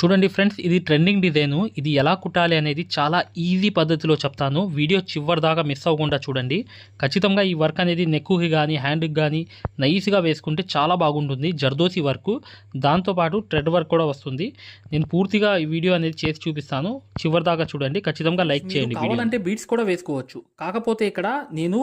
చూడండి ఫ్రెండ్స్ ఇది trending design. ఇది ఎలా కుట్టాలి అనేది చాలా ఈజీ పద్ధతిలో చెప్తాను. వీడియో చివరి దాకా మిస్ అవ్వకుండా చూడండి. ఖచ్చితంగా ఈ వర్క్ అనేది నెక్కుకి కానీ హ్యాండ్కి కానీ నైస్గా వేసుకుంటే చాలా బాగుంటుంది. జర్దోసి వర్క్. దాంతోపాటు థ్రెడ్ వర్క్ కూడా వస్తుంది. నేను పూర్తిగా ఈ వీడియో అనేది చేసి చూపిస్తాను. చివరి దాకా చూడండి. ఖచ్చితంగా లైక్ చేయండి కావాలంటే బీట్స్ కూడా వేసుకోవచ్చు. కాకపోతే ఇక్కడ నేను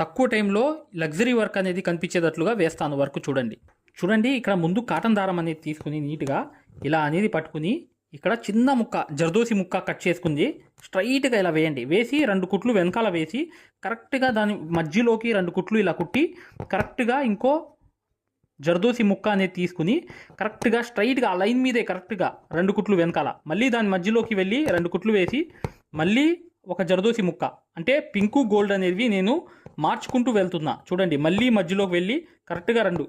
తక్కువ టైంలో లగ్జరీ వర్క్ అనేది కనిపించేటట్లుగా వేస్తాను వర్క్ చూడండి. చూడండి ఇక్కడ ముందు కాటన్ దారం అనేది తీసుకుని నీట్గా ఇలా అనేది పట్టుకుని ఇక్కడ చిన్న ముక్క జర్దోసి ముక్క కట్ చేసుకుంది. స్ట్రైట్గా ఇలా వేయండి. వేసి రెండు కుట్లు వెనకాల వేసి కరెక్ట్గా దాని మధ్యలోకి రెండు కుట్లు ఇలా కుట్టి కరెక్ట్గా ఇంకో జర్దోసి ముక్క అనేది తీసుకుని కరెక్ట్గా స్ట్రైట్గా ఆ లైన్ మీదే కరెక్ట్గా రెండు కుట్లు వెనకాల. మళ్ళీ దాని మధ్యలోకి వెళ్ళి రెండు కుట్లు వేసి మళ్ళీ ఒక జర్దోసి ముక్క. అంటే పింకు గోల్డ్ అనేవి నేను మార్చుకుంటూ వెళ్తున్నా. చూడండి. మళ్ళీ మధ్యలోకి వెళ్ళి కరెక్ట్గా రెండు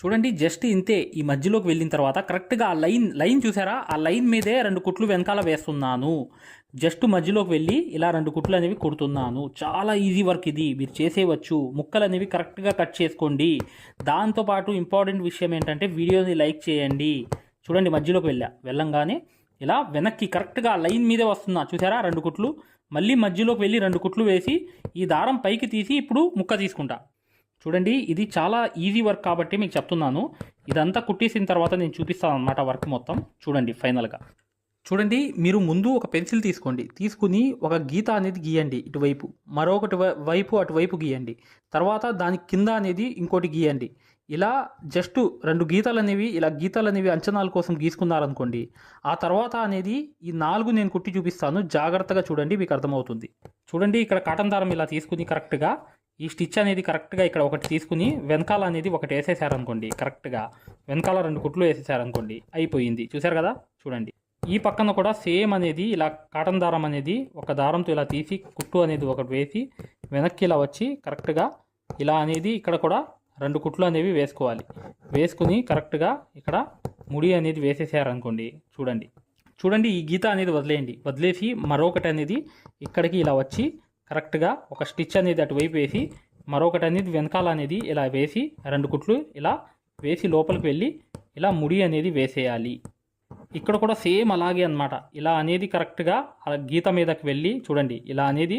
చూడండి జస్ట్ ఇంతే. ఈ మధ్యలోకి వెళ్ళిన తర్వాత కరెక్ట్గా ఆ లైన్ లైన్ చూసారా? ఆ లైన్ మీదే రెండు కుట్లు వెనకాల వేస్తున్నాను. జస్ట్ మధ్యలోకి వెళ్ళి ఇలా రెండు కుట్లు అనేవి కుడుతున్నాను. చాలా ఈజీ వర్క్ ఇది. మీరు చేసేయవచ్చు. ముక్కలు అనేవి కరెక్ట్గా కట్ చేసుకోండి. దాంతోపాటు ఇంపార్టెంట్ విషయం ఏంటంటే వీడియోని లైక్ చేయండి. చూడండి మధ్యలోకి వెళ్ళా. వెళ్ళంగానే ఇలా వెనక్కి కరెక్ట్గా లైన్ మీదే వస్తున్నా. చూసారా? రెండు కుట్లు. మళ్ళీ మధ్యలోకి వెళ్ళి రెండు కుట్లు వేసి ఈ దారం పైకి తీసి ఇప్పుడు ముక్క తీసుకుంటా. చూడండి ఇది చాలా ఈజీ వర్క్ కాబట్టి మీకు చెప్తున్నాను. ఇదంతా కుట్టేసిన తర్వాత నేను చూపిస్తాను అనమాట వర్క్ మొత్తం. చూడండి ఫైనల్గా చూడండి మీరు ముందు ఒక పెన్సిల్ తీసుకోండి. తీసుకుని ఒక గీత అనేది గీయండి ఇటువైపు. మరొకటి వై- వైపు అటువైపు గీయండి. తర్వాత దాని కింద అనేది ఇంకోటి గీయండి. ఇలా జస్ట్ రెండు గీతలు అనేవి ఇలా గీతలు అనేవి అంచనాల కోసం గీసుకున్నారనుకోండి ఆ తర్వాత అనేది ఈ నాలుగు నేను కుట్టి చూపిస్తాను. జాగ్రత్తగా చూడండి మీకు అర్థమవుతుంది. చూడండి ఇక్కడ కాటన్ దారం ఇలా తీసుకుని కరెక్ట్గా ఈ స్టిచ్ అనేది కరెక్ట్గా ఇక్కడ ఒకటి తీసుకుని వెనకాల అనేది ఒకటి వేసేసారనుకోండి కరెక్ట్గా. వెనకాల రెండు కుట్లు వేసేసారనుకోండి అయిపోయింది. చూసారు కదా? చూడండి. ఈ పక్కన కూడా సేమ్ అనేది ఇలా కాటన్ దారం అనేది ఒక దారంతో ఇలా తీసి కుట్టు అనేది ఒకటి వేసి వెనక్కి ఇలా వచ్చి కరెక్ట్గా ఇలా అనేది ఇక్కడ కూడా రెండు కుట్లు అనేవి వేసుకోవాలి. వేసుకుని కరెక్ట్గా ఇక్కడ ముడి అనేది వేసేసారనుకోండి చూడండి. చూడండి ఈ గీత అనేది వదిలేయండి. వదిలేసి మరొకటి అనేది ఇక్కడికి ఇలా వచ్చి కరెక్ట్గా ఒక స్టిచ్ అనేది అటువైపు వేసి మరొకటి అనేది వెనకాల అనేది ఇలా వేసి రెండు కుట్లు ఇలా వేసి లోపలికి వెళ్ళి ఇలా ముడి అనేది వేసేయాలి. ఇక్కడ కూడా సేమ్ అలాగే అన్నమాట. ఇలా అనేది కరెక్ట్గా గీత మీదకి వెళ్ళి చూడండి. ఇలా అనేది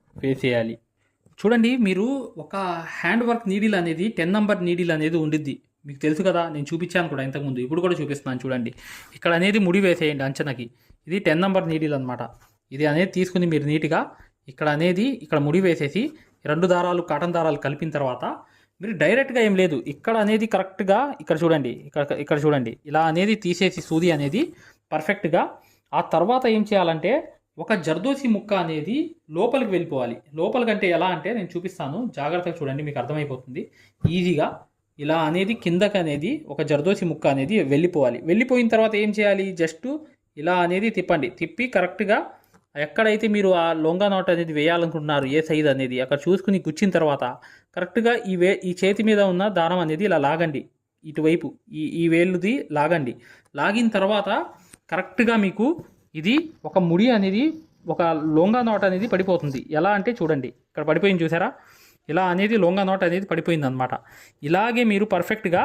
వేసేయాలి చూడండి మీరు ఒక హ్యాండ్ వర్క్ నీడిల్ అనేది టెన్ నంబర్ నీడిల్ అనేది ఉండిద్ది. మీకు తెలుసు కదా నేను చూపించాను కూడా ఇంతకుముందు. ఇప్పుడు కూడా చూపిస్తున్నాను చూడండి. ఇక్కడ అనేది ముడి వేసేయండి అంచనకి. ఇది టెన్ నంబర్ నీడిల్ అనమాట ఇది అనేది తీసుకుని మీరు నీట్గా ఇక్కడ అనేది ఇక్కడ ముడి వేసేసి రెండు దారాలు కాటన్ దారాలు కలిపిన తర్వాత మీరు డైరెక్ట్గా ఏం లేదు. ఇక్కడ అనేది కరెక్ట్గా ఇక్కడ చూడండి ఇక్కడ ఇక్కడ చూడండి. ఇలా అనేది తీసేసి సూది అనేది పర్ఫెక్ట్గా ఆ తర్వాత ఏం చేయాలంటే ఒక జర్దోసి ముక్క అనేది లోపలికి వెళ్ళిపోవాలి. లోపలికంటే ఎలా అంటే నేను చూపిస్తాను. జాగ్రత్తగా చూడండి మీకు అర్థమైపోతుంది. ఈజీగా ఇలా అనేది కిందకి అనేది ఒక జర్దోసి ముక్క అనేది వెళ్ళిపోవాలి. వెళ్ళిపోయిన తర్వాత ఏం చేయాలి? జస్ట్ ఇలా అనేది తిప్పండి. తిప్పి కరెక్ట్గా ఎక్కడైతే మీరు ఆ లొంగా నోట్ అనేది వేయాలనుకుంటున్నారు ఏ సైజ్ అనేది అక్కడ చూసుకుని గుచ్చిన తర్వాత కరెక్ట్గా ఈ వే ఈ చేతి మీద ఉన్న దారం అనేది ఇలా లాగండి. ఇటువైపు ఈ ఈ వేలుది లాగండి. లాగిన తర్వాత కరెక్ట్గా మీకు ఇది ఒక ముడి అనేది ఒక లొంగా నోట్ అనేది పడిపోతుంది. ఎలా అంటే చూడండి ఇక్కడ పడిపోయింది చూసారా? ఇలా అనేది లొంగా నోట్ అనేది పడిపోయింది అనమాట ఇలాగే మీరు పర్ఫెక్ట్గా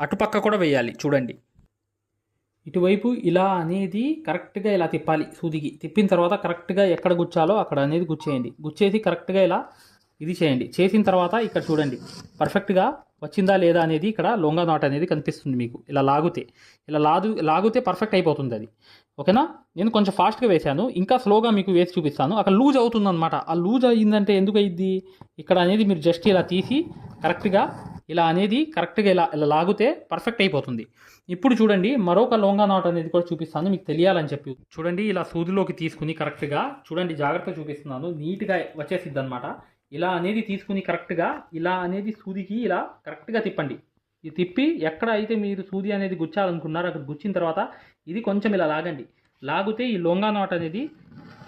అటుపక్క కూడా వేయాలి చూడండి. ఇటువైపు ఇలా అనేది కరెక్ట్గా ఇలా తిప్పాలి సూదికి. తిప్పిన తర్వాత కరెక్ట్గా ఎక్కడ గుచ్చాలో అక్కడ అనేది గుచ్చేయండి. గుచ్చేసి కరెక్ట్గా ఇలా ఇది చేయండి. చేసిన తర్వాత ఇక్కడ చూడండి. పర్ఫెక్ట్గా వచ్చిందా లేదా అనేది ఇక్కడ లొంగా నాట్ అనేది కనిపిస్తుంది మీకు. ఇలా లాగితే. ఇలా లాగు లాగితే పర్ఫెక్ట్ అయిపోతుంది అది. ఓకేనా? నేను కొంచెం ఫాస్ట్గా వేశాను. ఇంకా స్లోగా మీకు వేసి చూపిస్తాను. అక్కడ లూజ్ అవుతుంది అనమాట ఆ లూజ్ అయ్యిందంటే ఎందుకు అయ్యింది ఇక్కడ అనేది మీరు జస్ట్ ఇలా తీసి కరెక్ట్గా ఇలా అనేది కరెక్ట్గా ఇలా ఇలా లాగితే పర్ఫెక్ట్ అయిపోతుంది. ఇప్పుడు చూడండి మరొక లోంగా నాట్ అనేది కూడా చూపిస్తాను. మీకు తెలియాలని చెప్పి. చూడండి ఇలా సూదిలోకి తీసుకుని కరెక్ట్గా చూడండి జాగ్రత్త చూపిస్తున్నాను. నీట్గా వచ్చేసిద్ది అనమాట ఇలా అనేది తీసుకుని కరెక్ట్గా ఇలా అనేది సూదికి ఇలా కరెక్ట్గా తిప్పండి. ఇది తిప్పి ఎక్కడ అయితే మీరు సూది అనేది గుచ్చాలనుకున్నారో అక్కడ గుచ్చిన తర్వాత ఇది కొంచెం ఇలా లాగండి. లాగితే ఈ లొంగా నాట్ అనేది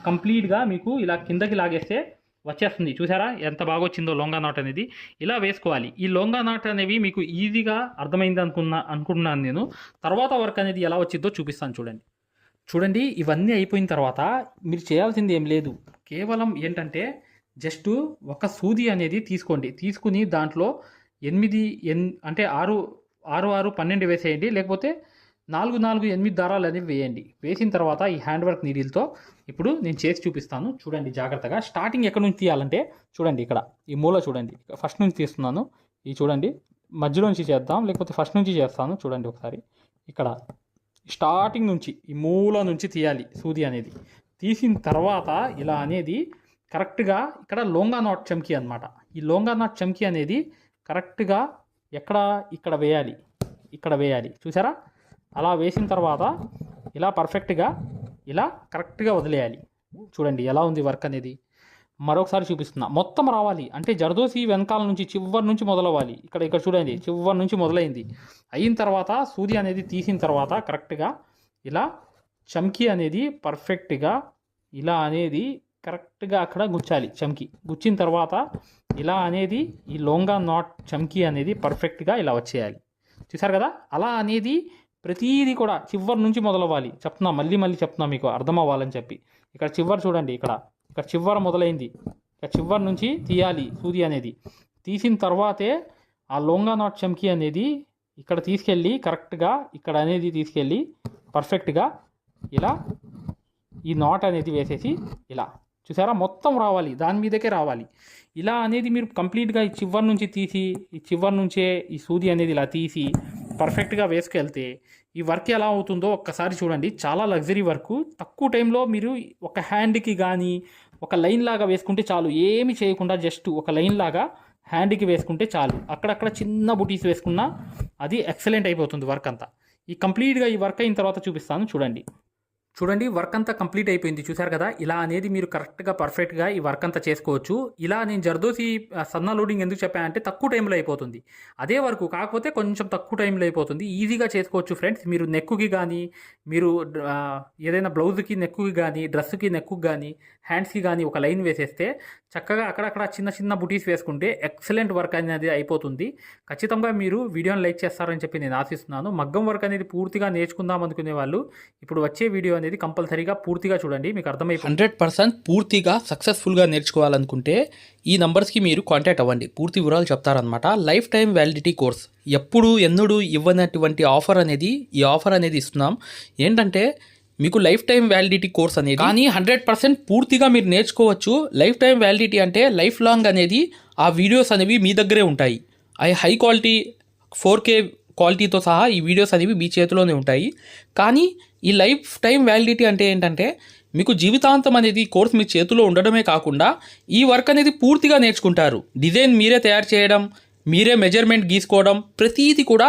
కంప్లీట్గా మీకు ఇలా కిందకి లాగేస్తే వచ్చేస్తుంది. చూసారా? ఎంత బాగా వచ్చిందో లొంగా నాట్ అనేది. ఇలా వేసుకోవాలి. ఈ లొంగా నాట్ అనేవి మీకు ఈజీగా అర్థమైంది అనుకున్నా అనుకుంటున్నాను నేను. తర్వాత వర్క్ అనేది ఎలా వచ్చిందో చూపిస్తాను చూడండి. చూడండి ఇవన్నీ అయిపోయిన తర్వాత మీరు చేయాల్సింది ఏం లేదు. కేవలం ఏంటంటే జస్ట్ ఒక సూది అనేది తీసుకోండి. తీసుకుని దాంట్లో ఎనిమిది ఎన్ అంటే ఆరు ఆరు ఆరు పన్నెండు వేసేయండి. లేకపోతే నాలుగు నాలుగు ఎనిమిది దారాలు అనేవి వేయండి. వేసిన తర్వాత ఈ హ్యాండ్ వర్క్ నీడిల్తో ఇప్పుడు నేను చేసి చూపిస్తాను. చూడండి జాగ్రత్తగా. స్టార్టింగ్ ఎక్కడ నుంచి తీయాలంటే చూడండి ఇక్కడ. ఈ మూల చూడండి. ఫస్ట్ నుంచి తీస్తున్నాను. ఇది చూడండి. మధ్యలో నుంచి చేద్దాం. లేకపోతే ఫస్ట్ నుంచి చేస్తాను. చూడండి ఒకసారి. ఇక్కడ స్టార్టింగ్ నుంచి ఈ మూల నుంచి తీయాలి సూది అనేది. తీసిన తర్వాత ఇలా అనేది కరెక్ట్గా ఇక్కడ లోంగా నాట్ చమ్కీ అనమాట ఈ లోంగా నాట్ చమ్కీ అనేది కరెక్ట్గా ఎక్కడ ఇక్కడ వేయాలి ఇక్కడ వేయాలి. చూసారా? అలా వేసిన తర్వాత ఇలా పర్ఫెక్ట్గా ఇలా కరెక్ట్గా వదిలేయాలి. చూడండి ఎలా ఉంది వర్క్ అనేది. మరొకసారి చూపిస్తున్నా. మొత్తం రావాలి. అంటే జర్దోసి వెనకాల నుంచి చివరి నుంచి మొదలవ్వాలి. ఇక్కడ ఇక్కడ చూడండి. చివరి నుంచి మొదలైంది. అయిన తర్వాత సూది అనేది తీసిన తర్వాత కరెక్ట్గా ఇలా చమ్కీ అనేది పర్ఫెక్ట్గా ఇలా అనేది కరెక్ట్గా అక్కడ గుచ్చాలి చమ్కి. గుచ్చిన తర్వాత ఇలా అనేది ఈ లోంగా నాట్ చమ్కి అనేది పర్ఫెక్ట్గా ఇలా వచ్చేయాలి. చూసారు కదా? అలా అనేది ప్రతీది కూడా చివరి నుంచి మొదలవ్వాలి. చెప్తున్నా మళ్ళీ మళ్ళీ చెప్తున్నా మీకు అర్థం అవ్వాలని చెప్పి. ఇక్కడ చివరి చూడండి ఇక్కడ. ఇక్కడ చివర మొదలైంది. ఇక్కడ చివరి నుంచి తీయాలి సూది అనేది. తీసిన తర్వాతే ఆ లోంగా నాట్ చమ్కి అనేది ఇక్కడ తీసుకెళ్ళి కరెక్ట్గా ఇక్కడ అనేది తీసుకెళ్ళి పర్ఫెక్ట్గా ఇలా ఈ నాట్ అనేది వేసేసి ఇలా చూసారా? మొత్తం రావాలి. దాని మీదకే రావాలి. ఇలా అనేది మీరు కంప్లీట్గా ఈ చివరి నుంచి తీసి ఈ చివరి నుంచే ఈ సూది అనేది ఇలా తీసి పర్ఫెక్ట్గా వేసుకెళ్తే ఈ వర్క్ ఎలా అవుతుందో ఒక్కసారి చూడండి. చాలా లగ్జరీ వర్క్. తక్కువ టైంలో మీరు ఒక హ్యాండ్కి కానీ ఒక లైన్ లాగా వేసుకుంటే చాలు. ఏమి చేయకుండా జస్ట్ ఒక లైన్ లాగా హ్యాండ్కి వేసుకుంటే చాలు. అక్కడక్కడ చిన్న బుటీస్ వేసుకున్నా అది ఎక్సలెంట్ అయిపోతుంది వర్క్ అంతా. ఈ కంప్లీట్గా ఈ వర్క్ అయిన తర్వాత చూపిస్తాను. చూడండి. చూడండి వర్క్ అంతా కంప్లీట్ అయిపోయింది. చూసారు కదా? ఇలా అనేది మీరు కరెక్ట్గా పర్ఫెక్ట్గా ఈ వర్క్ అంతా చేసుకోవచ్చు. ఇలా నేను జర్దోసి సన్న లోడింగ్ ఎందుకు చెప్పానంటే తక్కువ టైంలో అయిపోతుంది. అదే వరకు కాకపోతే కొంచెం తక్కువ టైంలో అయిపోతుంది. ఈజీగా చేసుకోవచ్చు ఫ్రెండ్స్. మీరు నెక్కుకి కానీ మీరు ఏదైనా బ్లౌజ్కి నెక్కుకి కానీ డ్రెస్కి నెక్కుకి కానీ హ్యాండ్స్కి కానీ ఒక లైన్ వేసేస్తే చక్కగా అక్కడక్కడ చిన్న చిన్న బుటీస్ వేసుకుంటే ఎక్సలెంట్ వర్క్ అనేది అయిపోతుంది. ఖచ్చితంగా మీరు వీడియోని లైక్ చేస్తారని చెప్పి నేను ఆశిస్తున్నాను. మగ్గం వర్క్ అనేది పూర్తిగా నేర్చుకుందాం అనుకునే వాళ్ళు ఇప్పుడు వచ్చే వీడియో అనేది కంపల్సరీగా పూర్తిగా చూడండి. మీకు అర్థమైపోతుంది హండ్రెడ్ పర్సెంట్ పూర్తిగా సక్సెస్ఫుల్గా నేర్చుకోవాలనుకుంటే ఈ నంబర్స్కి మీరు కాంటాక్ట్ అవ్వండి. పూర్తి వివరాలు చెప్తారనమాట లైఫ్ టైం వ్యాలిడిటీ కోర్స్. ఎప్పుడు ఎన్నడూ ఇవ్వనటువంటి ఆఫర్ అనేది ఈ ఆఫర్ అనేది ఇస్తున్నాం. ఏంటంటే మీకు లైఫ్ టైం వ్యాలిడిటీ కోర్స్ అనేది కానీ హండ్రెడ్ పర్సెంట్ పూర్తిగా మీరు నేర్చుకోవచ్చు. లైఫ్ టైం వ్యాలిడిటీ అంటే లైఫ్ లాంగ్ అనేది ఆ వీడియోస్ అనేవి మీ దగ్గరే ఉంటాయి. అవి హై క్వాలిటీ ఫోర్ కే క్వాలిటీతో సహా ఈ వీడియోస్ అనేవి మీ చేతిలోనే ఉంటాయి. కానీ ఈ లైఫ్ టైం వ్యాలిడిటీ అంటే ఏంటంటే మీకు జీవితాంతం అనేది కోర్స్ మీ చేతిలో ఉండడమే కాకుండా ఈ వర్క్ అనేది పూర్తిగా నేర్చుకుంటారు. డిజైన్ మీరే తయారు చేయడం మీరే మెజర్మెంట్ గీసుకోవడం ప్రతీది కూడా